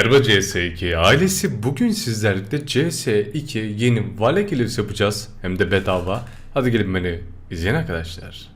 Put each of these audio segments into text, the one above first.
Merhaba CS2 ailesi bugün sizlerle CS2 yeni Vale Gelirs yapacağız hem de bedava. Hadi gelin beni izleyin arkadaşlar.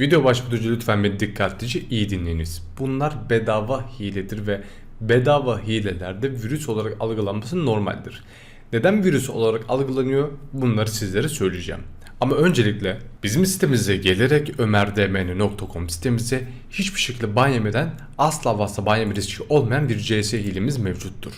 Video önce lütfen beni dikkatlice iyi dinleyiniz. Bunlar bedava hiledir ve bedava hilelerde virüs olarak algılanması normaldir. Neden virüs olarak algılanıyor bunları sizlere söyleyeceğim. Ama öncelikle bizim sitemize gelerek ömerdmn.com sitemize hiçbir şekilde ban yemeden asla ve asla ban riski olmayan bir CS hilemiz mevcuttur.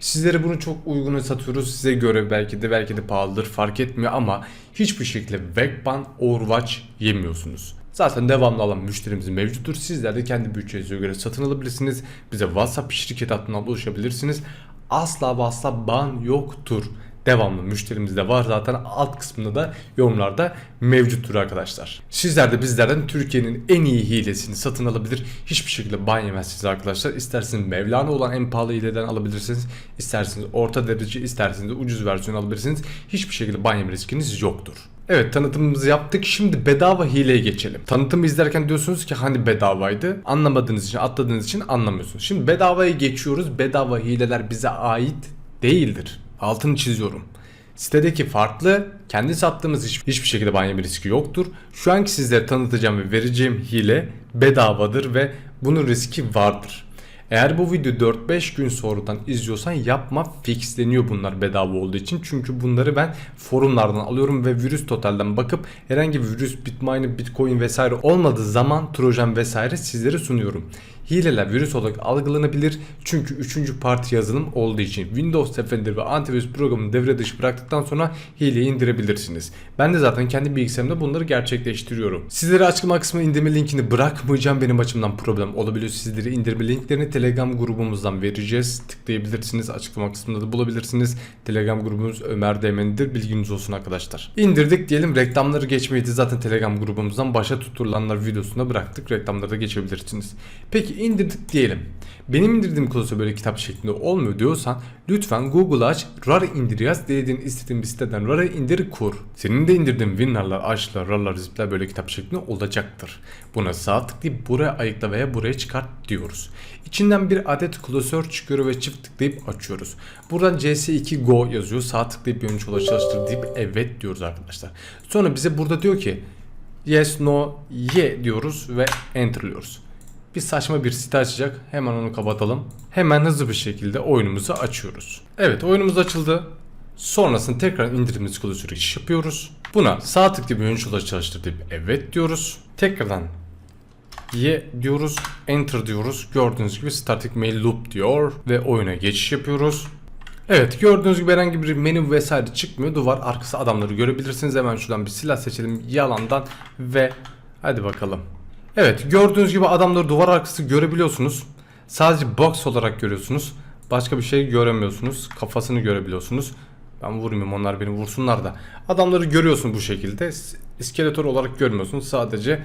Sizlere bunu çok uyguna satıyoruz. Size göre belki de belki de pahalıdır fark etmiyor ama hiçbir şekilde Vegban Overwatch yemiyorsunuz. Zaten devamlı alan müşterimiz mevcuttur. Sizler de kendi bütçenize göre satın alabilirsiniz. Bize WhatsApp şirket hattından ulaşabilirsiniz. Asla ve asla ban yoktur. Devamlı müşterimiz de var zaten alt kısmında da yorumlarda mevcuttur arkadaşlar. Sizler de bizlerden Türkiye'nin en iyi hilesini satın alabilir. Hiçbir şekilde ban yemezsiniz arkadaşlar. İsterseniz Mevlana olan en pahalı hileden alabilirsiniz. İsterseniz orta derece, isterseniz de ucuz versiyon alabilirsiniz. Hiçbir şekilde ban yeme riskiniz yoktur. Evet tanıtımımızı yaptık. Şimdi bedava hileye geçelim. Tanıtımı izlerken diyorsunuz ki hani bedavaydı. Anlamadığınız için, atladığınız için anlamıyorsunuz. Şimdi bedavaya geçiyoruz. Bedava hileler bize ait değildir. Altını çiziyorum. Sitedeki farklı, kendi sattığımız hiç, hiçbir şekilde banyo bir riski yoktur. Şu anki sizlere tanıtacağım ve vereceğim hile bedavadır ve bunun riski vardır. Eğer bu video 4-5 gün sonradan izliyorsan yapma fixleniyor bunlar bedava olduğu için. Çünkü bunları ben forumlardan alıyorum ve virüs totalden bakıp herhangi bir virüs, bitmine, bitcoin vesaire olmadığı zaman trojan vesaire sizlere sunuyorum. Hileler virüs olarak algılanabilir çünkü 3. parti yazılım olduğu için Windows Defender ve antivirüs programını devre dışı bıraktıktan sonra hileyi indirebilirsiniz. Ben de zaten kendi bilgisayarımda bunları gerçekleştiriyorum. Sizlere açıklama kısmına indirme linkini bırakmayacağım benim açımdan problem olabiliyor. Sizlere indirme linklerini Telegram grubumuzdan vereceğiz. Tıklayabilirsiniz. Açıklama kısmında da bulabilirsiniz. Telegram grubumuz Ömer Değmeni'dir. Bilginiz olsun arkadaşlar. İndirdik diyelim. Reklamları geçmeydi. Zaten Telegram grubumuzdan başa tutulanlar videosunda bıraktık. Reklamları da geçebilirsiniz. Peki indirdik diyelim. Benim indirdiğim klasör böyle kitap şeklinde olmuyor diyorsan lütfen Google aç RAR indir yaz dediğin istediğin bir siteden RAR'ı indir kur. Senin de indirdiğin winrarlar, açlar, RAR'lar, zipler böyle kitap şeklinde olacaktır. Buna sağ tıklayıp buraya ayıkla veya buraya çıkart diyoruz. İçinden bir adet klasör çıkıyor ve çift tıklayıp açıyoruz. Buradan CS2 Go yazıyor. Sağ tıklayıp yönüç ulaş çalıştır deyip evet diyoruz arkadaşlar. Sonra bize burada diyor ki yes, no, ye diyoruz ve enterliyoruz bir saçma bir site açacak. Hemen onu kapatalım. Hemen hızlı bir şekilde oyunumuzu açıyoruz. Evet oyunumuz açıldı. Sonrasında tekrar indirdiğimiz klasörü iş yapıyoruz. Buna sağ tıklayıp oyuncu ulaş çalıştır deyip evet diyoruz. Tekrardan ye diyoruz. Enter diyoruz. Gördüğünüz gibi static mail loop diyor ve oyuna geçiş yapıyoruz. Evet gördüğünüz gibi herhangi bir menü vesaire çıkmıyor. Duvar arkası adamları görebilirsiniz. Hemen şuradan bir silah seçelim yalandan ve hadi bakalım. Evet gördüğünüz gibi adamları duvar arkası görebiliyorsunuz. Sadece box olarak görüyorsunuz. Başka bir şey göremiyorsunuz. Kafasını görebiliyorsunuz. Ben vurmayayım onlar beni vursunlar da. Adamları görüyorsun bu şekilde. İskeletor olarak görmüyorsunuz. Sadece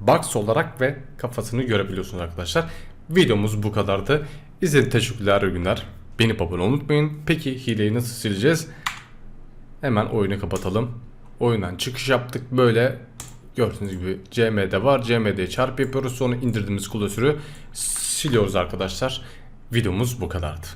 box olarak ve kafasını görebiliyorsunuz arkadaşlar. Videomuz bu kadardı. İzlediğiniz teşekkürler iyi günler. Beni abone unutmayın. Peki hileyi nasıl sileceğiz? Hemen oyunu kapatalım. Oyundan çıkış yaptık. Böyle Gördüğünüz gibi CM'de var. CM'de çarp yapıyoruz. Sonra indirdiğimiz klasörü siliyoruz arkadaşlar. Videomuz bu kadardı.